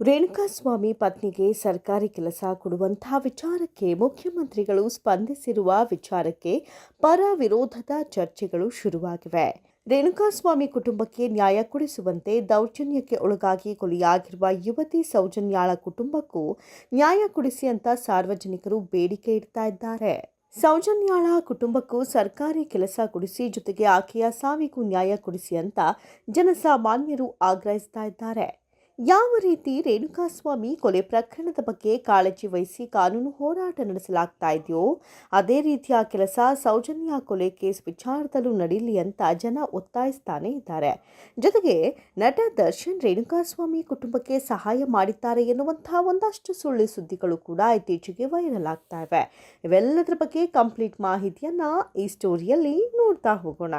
ರೇಣುಕಾಸ್ವಾಮಿ ಪತ್ನಿಗೆ ಸರ್ಕಾರಿ ಕೆಲಸ ಕೊಡುವಂತಹ ವಿಚಾರಕ್ಕೆ ಮುಖ್ಯಮಂತ್ರಿಗಳು ಸ್ಪಂದಿಸಿರುವ ವಿಚಾರಕ್ಕೆ ಪರ ವಿರೋಧದ ಚರ್ಚೆಗಳು ಶುರುವಾಗಿವೆ. ರೇಣುಕಾಸ್ವಾಮಿ ಕುಟುಂಬಕ್ಕೆ ನ್ಯಾಯ ಕೊಡಿಸುವಂತೆ ದೌರ್ಜನ್ಯಕ್ಕೆ ಒಳಗಾಗಿ ಕೊಲೆಯಾಗಿರುವ ಯುವತಿ ಸೌಜನ್ಯಾಳ ಕುಟುಂಬಕ್ಕೂ ನ್ಯಾಯ ಕೊಡಿಸಿ ಅಂತ ಸಾರ್ವಜನಿಕರು ಬೇಡಿಕೆ ಇಡ್ತಾ ಇದ್ದಾರೆ. ಸೌಜನ್ಯಾಳ ಕುಟುಂಬಕ್ಕೂ ಸರ್ಕಾರಿ ಕೆಲಸ ಕೊಡಿಸಿ ಜೊತೆಗೆ ಆಕೆಯ ಸಾವಿಗೂ ನ್ಯಾಯ ಕೊಡಿಸಿ ಅಂತ ಜನಸಾಮಾನ್ಯರು ಆಗ್ರಹಿಸ್ತಾ ಇದ್ದಾರೆ. ಯಾವ ರೀತಿ ರೇಣುಕಾಸ್ವಾಮಿ ಕೊಲೆ ಪ್ರಕರಣದ ಬಗ್ಗೆ ಕಾಳಜಿ ವಹಿಸಿ ಕಾನೂನು ಹೋರಾಟ ನಡೆಸಲಾಗ್ತಾ ಇದೆಯೋ, ಅದೇ ರೀತಿಯ ಕೆಲಸ ಸೌಜನ್ಯ ಕೊಲೆ ಕೇಸ್ ವಿಚಾರದಲ್ಲೂ ನಡೀಲಿ ಅಂತ ಜನ ಒತ್ತಾಯಿಸ್ತಾನೆ ಇದ್ದಾರೆ. ಜೊತೆಗೆ ನಟ ದರ್ಶನ್ ರೇಣುಕಾಸ್ವಾಮಿ ಕುಟುಂಬಕ್ಕೆ ಸಹಾಯ ಮಾಡಿದ್ದಾರೆ ಎನ್ನುವಂತಹ ಒಂದಷ್ಟು ಸುಳ್ಳು ಸುದ್ದಿಗಳು ಕೂಡ ಇತ್ತೀಚೆಗೆ ವೈರಲ್ ಆಗ್ತಾ ಇವೆ. ಇವೆಲ್ಲದರ ಬಗ್ಗೆ ಕಂಪ್ಲೀಟ್ ಮಾಹಿತಿಯನ್ನ ಈ ಸ್ಟೋರಿಯಲ್ಲಿ ನೋಡ್ತಾ ಹೋಗೋಣ.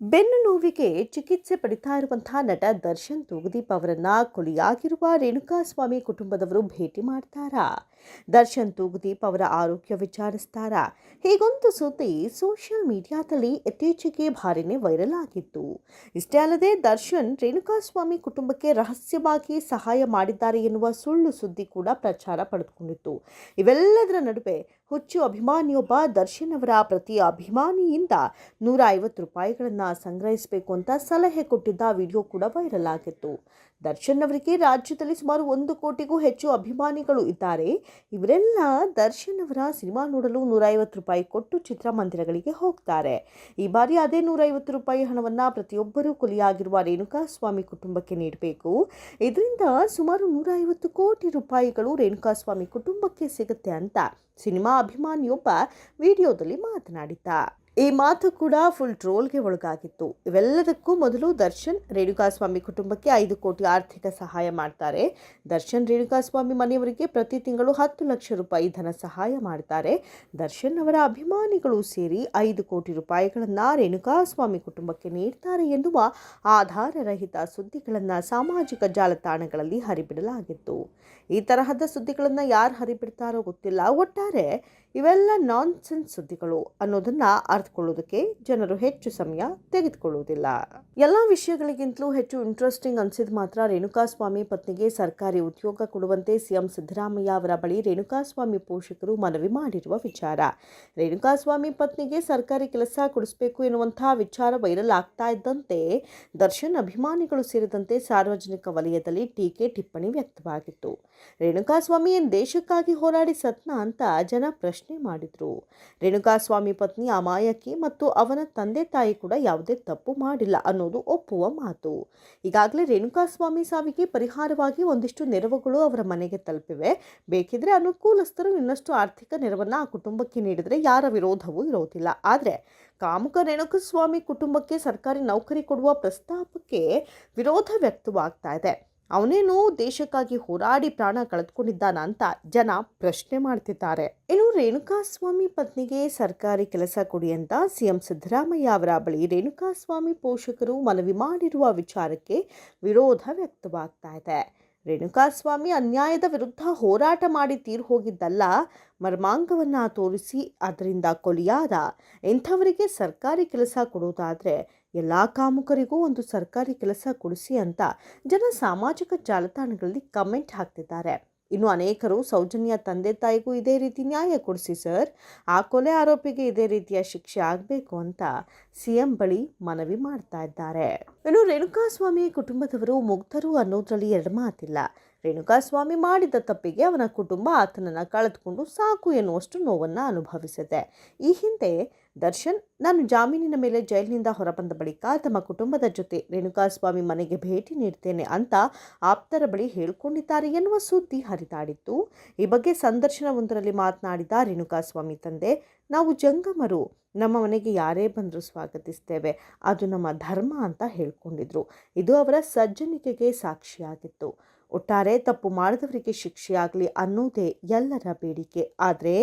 ಬೆನ್ನು ನೋವಿಗೆ ಚಿಕಿತ್ಸೆ ಪಡಿತಾ ಇರುವಂತಹ ನಟ ದರ್ಶನ್ ತೂಗುದೀಪ್ ಅವರನ್ನ ಕೊಲೆಯಾಗಿರುವ ರೇಣುಕಾಸ್ವಾಮಿ ಕುಟುಂಬದವರು ಭೇಟಿ ಮಾಡ್ತಾರಾ. ದರ್ಶನ್ ತೂಗುದೀಪ್ ಅವರ ಆರೋಗ್ಯ ವಿಚಾರಿಸ್ತಾರಾ. ಹೀಗೊಂದು ಸುದ್ದಿ ಸೋಷಿಯಲ್ ಮೀಡಿಯಾದಲ್ಲಿ ಇತ್ತೀಚೆಗೆ ಭಾರಿನೇ ವೈರಲ್ ಆಗಿತ್ತು. ಇಷ್ಟೇ ಅಲ್ಲದೆ ದರ್ಶನ್ ರೇಣುಕಾಸ್ವಾಮಿ ಕುಟುಂಬಕ್ಕೆ ರಹಸ್ಯವಾಗಿ ಸಹಾಯ ಮಾಡಿದ್ದಾರೆ ಎನ್ನುವ ಸುಳ್ಳು ಸುದ್ದಿ ಕೂಡ ಪ್ರಚಾರ ಪಡೆದುಕೊಂಡಿತ್ತು. ಇವೆಲ್ಲದರ ನಡುವೆ ಹುಚ್ಚು ಅಭಿಮಾನಿಯೊಬ್ಬ ದರ್ಶನ್ ಅವರ ಪ್ರತಿ ಅಭಿಮಾನಿಯಿಂದ ನೂರ ಐವತ್ತು ರೂಪಾಯಿಗಳನ್ನು ಸಂಗ್ರಹಿಸಬೇಕು ಅಂತ ಸಲಹೆ ಕೊಟ್ಟಿದ್ದ ವಿಡಿಯೋ ಕೂಡ ವೈರಲ್ ಆಗಿತ್ತು. ದರ್ಶನ್ ಅವರಿಗೆ ರಾಜ್ಯದಲ್ಲಿ ಸುಮಾರು ಒಂದು ಕೋಟಿಗೂ ಹೆಚ್ಚು ಅಭಿಮಾನಿಗಳು ಇದ್ದಾರೆ. ಇವರೆಲ್ಲ ದರ್ಶನ್ ಅವರ ಸಿನಿಮಾ ನೋಡಲು ನೂರೈವತ್ತು ರೂಪಾಯಿ ಕೊಟ್ಟು ಚಿತ್ರಮಂದಿರಗಳಿಗೆ ಹೋಗ್ತಾರೆ. ಈ ಬಾರಿ ಅದೇ ನೂರೈವತ್ತು ರೂಪಾಯಿ ಹಣವನ್ನು ಪ್ರತಿಯೊಬ್ಬರೂ ಕೊಲೆಯಾಗಿರುವ ರೇಣುಕಾಸ್ವಾಮಿ ಕುಟುಂಬಕ್ಕೆ ನೀಡಬೇಕು. ಇದರಿಂದ ಸುಮಾರು ನೂರೈವತ್ತು ಕೋಟಿ ರೂಪಾಯಿಗಳು ರೇಣುಕಾಸ್ವಾಮಿ ಕುಟುಂಬಕ್ಕೆ ಸಿಗುತ್ತೆ ಅಂತ ಸಿನಿಮಾ ಅಭಿಮಾನಿಯೊಬ್ಬ ವಿಡಿಯೋದಲ್ಲಿ ಮಾತನಾಡಿದ್ದ. ಈ ಮಾತು ಕೂಡ ಫುಲ್ ಟ್ರೋಲ್ಗೆ ಒಳಗಾಗಿತ್ತು. ಇವೆಲ್ಲದಕ್ಕೂ ಮೊದಲು ದರ್ಶನ್ ರೇಣುಕಾಸ್ವಾಮಿ ಕುಟುಂಬಕ್ಕೆ ಐದು ಕೋಟಿ ಆರ್ಥಿಕ ಸಹಾಯ ಮಾಡ್ತಾರೆ. ದರ್ಶನ್ ರೇಣುಕಾಸ್ವಾಮಿ ಮನೆಯವರಿಗೆ ಪ್ರತಿ ತಿಂಗಳು ಹತ್ತು ಲಕ್ಷ ರೂಪಾಯಿ ಧನ ಸಹಾಯ ಮಾಡ್ತಾರೆ. ದರ್ಶನ್ ಅವರ ಅಭಿಮಾನಿಗಳು ಸೇರಿ ಐದು ಕೋಟಿ ರೂಪಾಯಿಗಳನ್ನು ರೇಣುಕಾಸ್ವಾಮಿ ಕುಟುಂಬಕ್ಕೆ ನೀಡ್ತಾರೆ ಎನ್ನುವ ಆಧಾರರಹಿತ ಸುದ್ದಿಗಳನ್ನು ಸಾಮಾಜಿಕ ಜಾಲತಾಣಗಳಲ್ಲಿ ಹರಿಬಿಡಲಾಗಿತ್ತು. ಈ ತರಹದ ಸುದ್ದಿಗಳನ್ನು ಯಾರು ಹರಿಬಿಡ್ತಾರೋ ಗೊತ್ತಿಲ್ಲ. ಒಟ್ಟಾರೆ ಇವೆಲ್ಲ ನಾನ್ ಸೆನ್ಸ್ ಸುದ್ದಿಗಳು ಅನ್ನೋದನ್ನ ಅರ್ಥಕೊಳ್ಳೋದಕ್ಕೆ ಜನರು ಹೆಚ್ಚು ಸಮಯ ತೆಗೆದುಕೊಳ್ಳುವುದಿಲ್ಲ. ಎಲ್ಲ ವಿಷಯಗಳಿಗಿಂತಲೂ ಹೆಚ್ಚು ಇಂಟ್ರೆಸ್ಟಿಂಗ್ ಅನಿಸಿದ ಮಾತ್ರ ರೇಣುಕಾಸ್ವಾಮಿ ಪತ್ನಿಗೆ ಸರ್ಕಾರಿ ಉದ್ಯೋಗ ಕೊಡುವಂತೆ ಸಿಎಂ ಸಿದ್ದರಾಮಯ್ಯ ಅವರ ಬಳಿ ರೇಣುಕಾಸ್ವಾಮಿ ಪೋಷಕರು ಮನವಿ ಮಾಡಿರುವ ವಿಚಾರ. ರೇಣುಕಾಸ್ವಾಮಿ ಪತ್ನಿಗೆ ಸರ್ಕಾರಿ ಕೆಲಸ ಕೊಡಿಸಬೇಕು ಎನ್ನುವಂತಹ ವಿಚಾರ ವೈರಲ್ ಆಗ್ತಾ ಇದ್ದಂತೆ ದರ್ಶನ್ ಅಭಿಮಾನಿಗಳು ಸೇರಿದಂತೆ ಸಾರ್ವಜನಿಕ ವಲಯದಲ್ಲಿ ಟೀಕೆ ಟಿಪ್ಪಣಿ ವ್ಯಕ್ತವಾಗಿತ್ತು. ರೇಣುಕಾಸ್ವಾಮಿ ದೇಶಕ್ಕಾಗಿ ಹೋರಾಡಿ ಸತ್ನ ಅಂತ ಜನ ಪ್ರಶ್ನೆ ಮಾಡಿದ್ರು. ರೇಣುಕಾಸ್ವಾಮಿ ಪತ್ನಿ ಅಮಾಯಕಿ ಮತ್ತು ಅವನ ತಂದೆ ತಾಯಿ ಕೂಡ ಯಾವುದೇ ತಪ್ಪು ಮಾಡಿಲ್ಲ ಅನ್ನೋದು ಒಪ್ಪುವ ಮಾತು. ಈಗಾಗಲೇ ರೇಣುಕಾಸ್ವಾಮಿ ಸಾವಿಗೆ ಪರಿಹಾರವಾಗಿ ಒಂದಿಷ್ಟು ನೆರವುಗಳು ಅವರ ಮನೆಗೆ ತಲುಪಿವೆ. ಬೇಕಿದ್ರೆ ಅನುಕೂಲಸ್ಥರು ಇನ್ನಷ್ಟು ಆರ್ಥಿಕ ನೆರವನ್ನು ಆ ಕುಟುಂಬಕ್ಕೆ ನೀಡಿದರೆ ಯಾರ ವಿರೋಧವೂ ಇರೋದಿಲ್ಲ. ಆದರೆ ಕಾಮುಕ ರೇಣುಕಸ್ವಾಮಿ ಕುಟುಂಬಕ್ಕೆ ಸರ್ಕಾರಿ ನೌಕರಿ ಕೊಡುವ ಪ್ರಸ್ತಾಪಕ್ಕೆ ವಿರೋಧ ವ್ಯಕ್ತವಾಗ್ತಾ ಇದೆ. ಅವನೇನು ದೇಶಕ್ಕಾಗಿ ಹೋರಾಡಿ ಪ್ರಾಣ ಕಳೆದುಕೊಂಡಿದ್ದಾನ ಅಂತ ಜನ ಪ್ರಶ್ನೆ ಮಾಡ್ತಿದ್ದಾರೆ. ಇನ್ನು ರೇಣುಕಾಸ್ವಾಮಿ ಪತ್ನಿಗೆ ಸರ್ಕಾರಿ ಕೆಲಸ ಕೊಡಿ ಅಂತ ಸಿಎಂ ಸಿದ್ದರಾಮಯ್ಯ ಅವರ ಬಳಿ ರೇಣುಕಾಸ್ವಾಮಿ ಪೋಷಕರು ಮನವಿ ಮಾಡಿರುವ ವಿಚಾರಕ್ಕೆ ವಿರೋಧ ವ್ಯಕ್ತವಾಗ್ತಾ ಇದೆ. ರೇಣುಕಾಸ್ವಾಮಿ ಅನ್ಯಾಯದ ವಿರುದ್ಧ ಹೋರಾಟ ಮಾಡಿ ತೀರು ಹೋಗಿದ್ದಲ್ಲ, ಮರ್ಮಾಂಗವನ್ನು ತೋರಿಸಿ ಅದರಿಂದ ಕೊಲಿಯಾದ ಇಂಥವರಿಗೆ ಸರ್ಕಾರಿ ಕೆಲಸ ಕೊಡೋದಾದರೆ ಎಲ್ಲ ಕಾಮುಕರಿಗೂ ಒಂದು ಸರ್ಕಾರಿ ಕೆಲಸ ಕೊಡಿಸಿ ಅಂತ ಜನ ಸಾಮಾಜಿಕ ಜಾಲತಾಣಗಳಲ್ಲಿ ಕಮೆಂಟ್ ಹಾಕ್ತಿದ್ದಾರೆ. ಇನ್ನು ಅನೇಕರು ಸೌಜನ್ಯ ತಂದೆ ತಾಯಿಗೂ ಇದೇ ರೀತಿ ನ್ಯಾಯ ಕೊಡಿಸಿ, ಸರ್. ಆ ಕೊಲೆ ಆರೋಪಿಗೆ ಇದೇ ರೀತಿಯ ಶಿಕ್ಷೆ ಆಗಬೇಕು ಅಂತ ಸಿಎಂ ಬಳಿ ಮನವಿ ಮಾಡ್ತಾ ಇದ್ದಾರೆ. ಇನ್ನು ರೇಣುಕಾಸ್ವಾಮಿ ಕುಟುಂಬದವರು ಮುಗ್ಧರು ಅನ್ನೋದ್ರಲ್ಲಿ ಎರಡು ಮಾತಿಲ್ಲ. ರೇಣುಕಾಸ್ವಾಮಿ ಮಾಡಿದ ತಪ್ಪಿಗೆ ಅವನ ಕುಟುಂಬ ಆತನನ್ನು ಕಳೆದುಕೊಂಡು ಸಾಕು ಎನ್ನುವಷ್ಟು ನೋವನ್ನು ಅನುಭವಿಸಿದೆ. ಈ ಹಿಂದೆ ದರ್ಶನ್, ನಾನು ಜಾಮೀನಿನ ಮೇಲೆ ಜೈಲಿನಿಂದ ಹೊರಬಂದ ಬಳಿಕ ತಮ್ಮ ಕುಟುಂಬದ ಜೊತೆ ರೇಣುಕಾಸ್ವಾಮಿ ಮನೆಗೆ ಭೇಟಿ ನೀಡ್ತೇನೆ ಅಂತ ಆಪ್ತರ ಬಳಿ ಹೇಳಿಕೊಂಡಿದ್ದಾರೆ ಎನ್ನುವ ಸುದ್ದಿ ಹರಿದಾಡಿತ್ತು. ಈ ಬಗ್ಗೆ ಸಂದರ್ಶನವೊಂದರಲ್ಲಿ ಮಾತನಾಡಿದ ರೇಣುಕಾಸ್ವಾಮಿ ತಂದೆ, ನಾವು ಜಂಗಮರು, ನಮ್ಮ ಮನೆಗೆ ಯಾರೇ ಬಂದರೂ ಸ್ವಾಗತಿಸ್ತೇವೆ. ಅದು ನಮ್ಮ ಧರ್ಮ ಅಂತ ಹೇಳ್ಕೊಂಡಿದ್ರು. ಇದು ಅವರ ಸಜ್ಜನಿಕೆಗೆ ಸಾಕ್ಷಿಯಾಗಿತ್ತು. ಒಟ್ಟಾರೆ ತಪ್ಪು ಮಾಡಿದವರಿಗೆ ಶಿಕ್ಷೆಯಾಗಲಿ ಅನ್ನೋದೇ ಎಲ್ಲರ ಬೇಡಿಕೆ. ಆದರೆ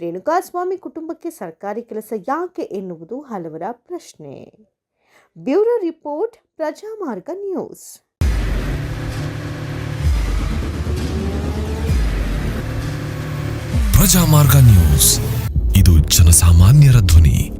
ರೇಣುಕಾಸ್ವಾಮಿ ಕುಟುಂಬಕ್ಕೆ ಸರ್ಕಾರಿ ಕೆಲಸ ಯಾಕೆ ಎನ್ನುವುದು ಹಲವರ ಪ್ರಶ್ನೆ. Bureau report, Prajamarga news. Prajamarga news. ಇದು ಜನಸಾಮಾನ್ಯರ ಧ್ವನಿ.